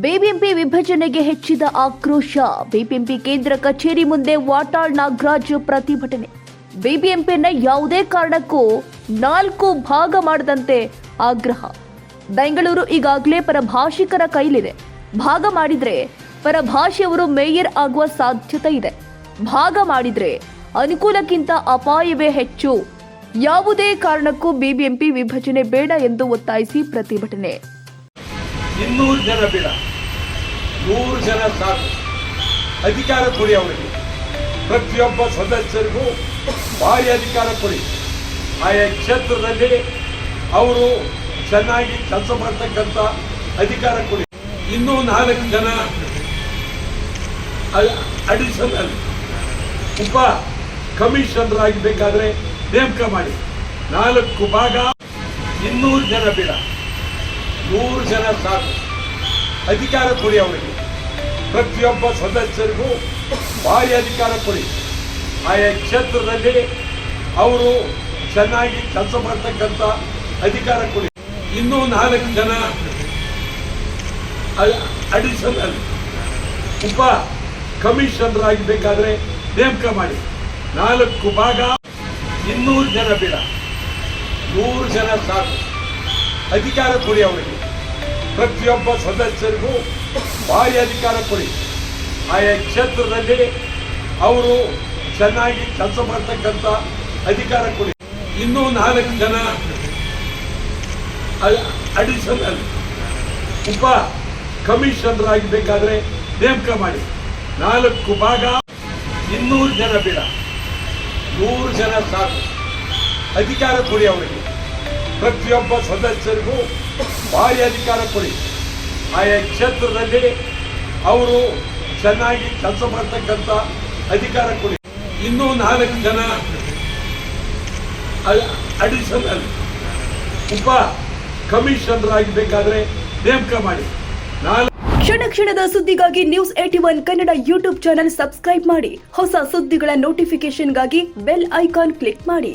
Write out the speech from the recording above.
BBMP ವಿಭಜನೆಗೆ ಹೆಚ್ಚಿದ ಆಕ್ರೋಶ. ಬಿಬಿಎಂಪಿ ಕೇಂದ್ರ ಕಚೇರಿ ಮುಂದೆ ವಾಟಾಳ್ ನಾಗರಾಜ್ ಪ್ರತಿಭಟನೆ. ಬಿಬಿಎಂಪಿಯನ್ನ ಯಾವುದೇ ಕಾರಣಕ್ಕೂ ನಾಲ್ಕು ಭಾಗ ಮಾಡದಂತೆ ಆಗ್ರಹ. ಬೆಂಗಳೂರು ಈಗಾಗಲೇ ಪರಭಾಷಿಕರ ಕೈಲಿದೆ. ಭಾಗ ಮಾಡಿದ್ರೆ ಪರಭಾಷೆಯವರು ಮೇಯರ್ ಆಗುವ ಸಾಧ್ಯತೆ ಇದೆ. ಭಾಗ ಮಾಡಿದ್ರೆ ಅನುಕೂಲಕ್ಕಿಂತ ಅಪಾಯವೇ ಹೆಚ್ಚು. ಯಾವುದೇ ಕಾರಣಕ್ಕೂ ಬಿಬಿಎಂಪಿ ವಿಭಜನೆ ಬೇಡ ಎಂದು ಒತ್ತಾಯಿಸಿ ಪ್ರತಿಭಟನೆ. ಇನ್ನೂರು ಜನ ಬೇಡ. ನೂರು ಜನ ಸಾಕು. ಅಧಿಕಾರ ಕೊಡಿ ಅವರಿಗೆ. ಪ್ರತಿಯೊಬ್ಬ ಸದಸ್ಯರಿಗೂ ಭಾರಿ ಅಧಿಕಾರ ಕೊಡಿ. ಆಯಾ ಕ್ಷೇತ್ರದಲ್ಲಿ ಅವರು ಚೆನ್ನಾಗಿ ಕೆಲಸ ಮಾಡ್ತಕ್ಕಂಥ ಅಧಿಕಾರ ಕೊಡಿ. ಇನ್ನೂ ನಾಲ್ಕು ಜನ ಅಡಿಷನಲ್ ಉಪ ಕಮಿಷನರ್ ಆಗಬೇಕಾದ್ರೆ ನೇಮಕ ಮಾಡಿ. ನಾಲ್ಕು ಭಾಗ ಇನ್ನೂರು ಜನ ಬೇಡ. ನೂರು ಜನ ಸಾಕು. ಅಧಿಕಾರ ಕೊಡಿ ಅವರಿಗೆ ಪ್ರತಿಯೊಬ್ಬ ಸದಸ್ಯರಿಗೂ ಭಾರಿ ಅಧಿಕಾರ ಕೊಡಿ. ಆಯಾ ಕ್ಷೇತ್ರದಲ್ಲಿ ಅವರು ಚೆನ್ನಾಗಿ ಕೆಲಸ ಮಾಡ್ತಕ್ಕಂಥ ಅಧಿಕಾರ ಕೊಡಿ. ಇನ್ನೂ ನಾಲ್ಕು ಜನ ಅಡಿಷನಲ್ ಉಪ ಕಮಿಷನರ್ ಆಗಬೇಕಾದ್ರೆ ನೇಮಕ ಮಾಡಿ. ನಾಲ್ಕು ಭಾಗ ಇನ್ನೂರು ಜನ ಬೇಡ. ನೂರು ಜನ ಸಾಕು. ಅಧಿಕಾರ ಕೊಡಿ ಅವರಿಗೆ ಪ್ರತಿಯೊಬ್ಬ ಸದಸ್ಯರಿಗೂ ಭಾರಿ ಅಧಿಕಾರ ಕೊಡಿ. ಆಯಾ ಕ್ಷೇತ್ರದಲ್ಲಿ ಅವರು ಚೆನ್ನಾಗಿ ಕೆಲಸ ಮಾಡ್ತಕ್ಕಂಥ ಅಧಿಕಾರ ಕೊಡಿ. ಇನ್ನೂ ನಾಲ್ಕು ಜನ ಅಡಿಷನಲ್ ಉಪ ಕಮಿಷನರ್ ಆಗಬೇಕಾದ್ರೆ ನೇಮಕ ಮಾಡಿ. ನಾಲ್ಕು ಭಾಗ ಇನ್ನೂರು ಜನ ಬೇಡ. ನೂರು ಜನ ಸಾಕು. ಅಧಿಕಾರ ಕೊಡಿ ಅವರಿಗೆ. ಪ್ರತಿಯೊಬ್ಬ ಸದಸ್ಯರಿಗೂ ಭಾರಿ ಅಧಿಕಾರ ಕೊಡಿ. ಆಯಾ ಕ್ಷೇತ್ರದಲ್ಲಿ ಅವರು ಚೆನ್ನಾಗಿ ಕೆಲಸ ಮಾಡ್ತಕ್ಕಂಥ ಅಧಿಕಾರ ಕೊಡಿ. ಇನ್ನೂ ನಾಲ್ಕು ಜನ ಅಡಿಷನಲ್ ಉಪ ಕಮಿಷನರ್ ಆಗಬೇಕಾದ್ರೆ ನೇಮಕ ಮಾಡಿ. ನಾಲ್ಕು ಕ್ಷಣ ಕ್ಷಣದ ಸುದ್ದಿಗಾಗಿ news eighty one Kannada YouTube channel subscribe ಮಾಡಿ. ಹೊಸ ಸುದ್ದಿಗಳ ನೋಟಿಫಿಕೇಶನ್ಗಾಗಿ ಬೆಲ್ ಐಕಾನ್ ಕ್ಲಿಕ್ ಮಾಡಿ.